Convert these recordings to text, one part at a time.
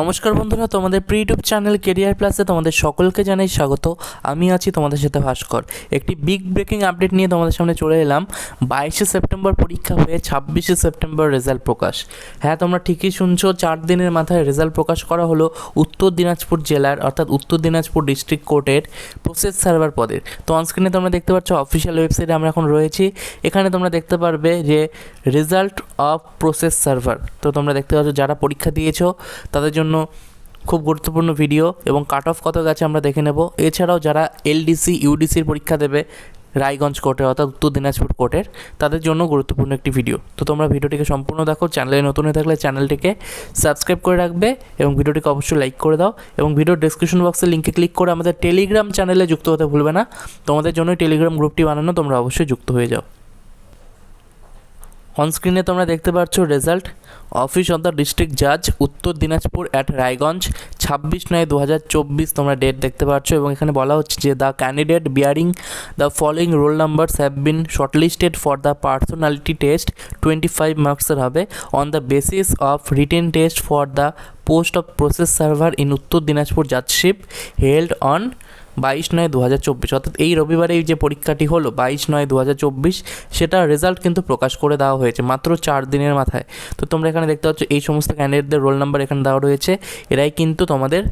নমস্কার বন্ধুরা, তোমাদের প্রি ইউটিউব চ্যানেল কেরিয়ার প্লাসে তোমাদের সকলকে জানাই স্বাগত। আমি আছি তোমাদের সাথে ভাস্কর। একটি বিগ ব্রেকিং আপডেট নিয়ে তোমাদের সামনে চলে এলাম। বাইশে সেপ্টেম্বর পরীক্ষা হয়ে ছাব্বিশে সেপ্টেম্বর রেজাল্ট প্রকাশ। হ্যাঁ তোমরা ঠিকই শুনছো, চার দিনের মাথায় রেজাল্ট প্রকাশ করা হলো উত্তর দিনাজপুর জেলার, অর্থাৎ উত্তর দিনাজপুর ডিস্ট্রিক্ট কোর্টের প্রসেস সার্ভার পদের তো অনস্ক্রিনে তোমরা দেখতে পাচ্ছ অফিসিয়াল ওয়েবসাইটে আমরা এখন রয়েছি। এখানে তোমরা দেখতে পারবে যে রেজাল্ট অফ প্রসেস সার্ভার তো তোমরা দেখতে পাচ্ছ, যারা পরীক্ষা দিয়েছ, তাদের জন্য খুব গুরুত্বপূর্ণ ভিডিও এবং কাট অফ কত গেছে আমরা দেখে নেব। এছাড়াও যারা এলডিসি ইউডিসির পরীক্ষা দেবে রায়গঞ্জ কোর্টে অর্থাৎ উত্তর দিনাজপুর কোর্টের, তাদের জন্য গুরুত্বপূর্ণ একটি ভিডিও তো তোমরা ভিডিওটিকে সম্পূর্ণ দেখো চ্যানেলে নতুন হয়ে থাকলে চ্যানেলটিকে সাবস্ক্রাইব করে রাখবে এবং ভিডিওটিকে অবশ্যই লাইক করে দাও এবং ভিডিওর ডিসক্রিপশন বক্সে লিঙ্কে ক্লিক করে আমাদের টেলিগ্রাম চ্যানেলে যুক্ত হতে ভুলবে না। তোমাদের জন্য টেলিগ্রাম গ্রুপটি বানানো, তোমরা অবশ্যই যুক্ত হয়ে যাও। অনস্ক্রিনে তোমরা দেখতে পাচ্ছ result office of the district জাজ উত্তর দিনাজপুর অ্যাট রায়গঞ্জ, ছাব্বিশ নয় দু হাজার চব্বিশ তোমরা ডেট দেখতে পাচ্ছ এবং এখানে বলা হচ্ছে যে the candidate bearing the following roll numbers have been shortlisted for the personality test twenty five মার্কসের হবে। On the basis of written test for the post of process server in Uttar Dinajpur judgeship held on বাইশ নয় দু হাজার চব্বিশ। অর্থাৎ এই রবিবারে যে পরীক্ষাটি হলো বাইশ নয় দু হাজার চব্বিশ সেটার রেজাল্ট কিন্তু প্রকাশ করে দেওয়া হয়েছে মাত্র চার দিনের মাথায়। তো তোমরা এখানে দেখতে পাচ্ছ, এই সমস্ত ক্যান্ডিডেটদের রোল নাম্বার এখানে দেওয়া রয়েছে। এরাই কিন্তু তোমাদের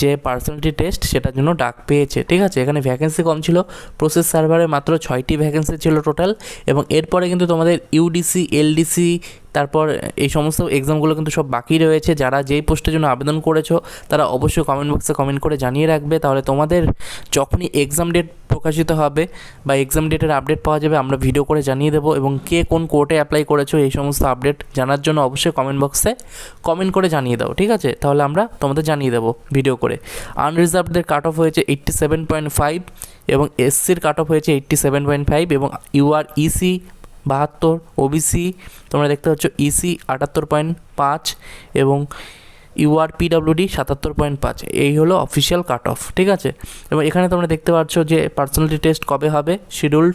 যে পার্সোনালিটি টেস্ট সেটার জন্য ডাক পেয়েছে। ঠিক আছে? এখানে ভ্যাকেন্সি কম ছিল প্রসেস সার্ভারে মাত্র ছয়টি ভ্যাকেন্সি ছিল টোটাল এবং এরপরে কিন্তু তোমাদের ইউডিসি এলডিসি তারপর এই সমস্ত এক্সামগুলো কিন্তু সব বাকি রয়েছে। যারা যেই পোস্টের জন্য আবেদন করেছ, তারা অবশ্যই কমেন্ট বক্সে কমেন্ট করে জানিয়ে রাখবে। তাহলে তোমাদের যখনই এক্সাম ডেট প্রকাশিত হবে বা এক্সাম ডেটের আপডেট পাওয়া যাবে, আমরা ভিডিও করে জানিয়ে দেবো এবং কে কোন কোর্টে অ্যাপ্লাই করেছ, এই সমস্ত আপডেট জানার জন্য অবশ্যই কমেন্ট বক্সে কমেন্ট করে জানিয়ে দাও, ঠিক আছে? তাহলে আমরা তোমাদের জানিয়ে দেবো ভিডিও করে। আনরিজার্ভদের কাট অফ হয়েছে এইট্টি সেভেন পয়েন্ট ফাইভ এবং এসসির কাট অফ হয়েছে এইট্টি সেভেন পয়েন্ট ফাইভ এবং ইউআর ইসি বাহাত্তর ওবিসি তোমরা দেখতে পাচ্ছ ইসি আটাত্তর পয়েন্ট পাঁচ এবং ইউআর পিডাব্লিউডি সাতাত্তর পয়েন্ট পাঁচ। এই হলো অফিসিয়াল কাট অফ ঠিক আছে? এবং এখানে তোমরা দেখতে পাচ্ছ যে পার্সোনালিটি টেস্ট কবে হবে? শিডিউল্ড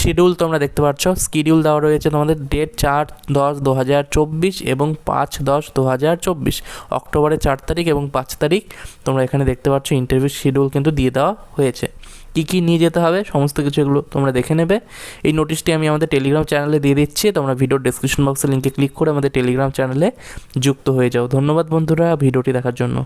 শিডিউল তোমরা দেখতে পাচ্ছ স্কিডিউল দেওয়া রয়েছে তোমাদের ডেট চার দশ দু হাজার চব্বিশ এবং পাঁচ দশ দু হাজার চব্বিশ অক্টোবরের চার তারিখ এবং পাঁচ তারিখ তোমরা এখানে দেখতে পাচ্ছ ইন্টারভিউ শিডিউল কিন্তু দিয়ে দেওয়া হয়েছে। কী কী নিয়ে যেতে হবে, সমস্ত কিছু এগুলো তোমরা দেখে নেবে। এই নোটিশটি আমি আমাদের টেলিগ্রাম চ্যানেলে দিয়ে দিচ্ছি, তোমরা ভিডিওর ডেসক্রিপশন বক্সে লিঙ্কে ক্লিক করে আমাদের টেলিগ্রাম চ্যানেলে যুক্ত হয়ে যাও। ধন্যবাদ বন্ধুরা ভিডিওটি দেখার জন্য।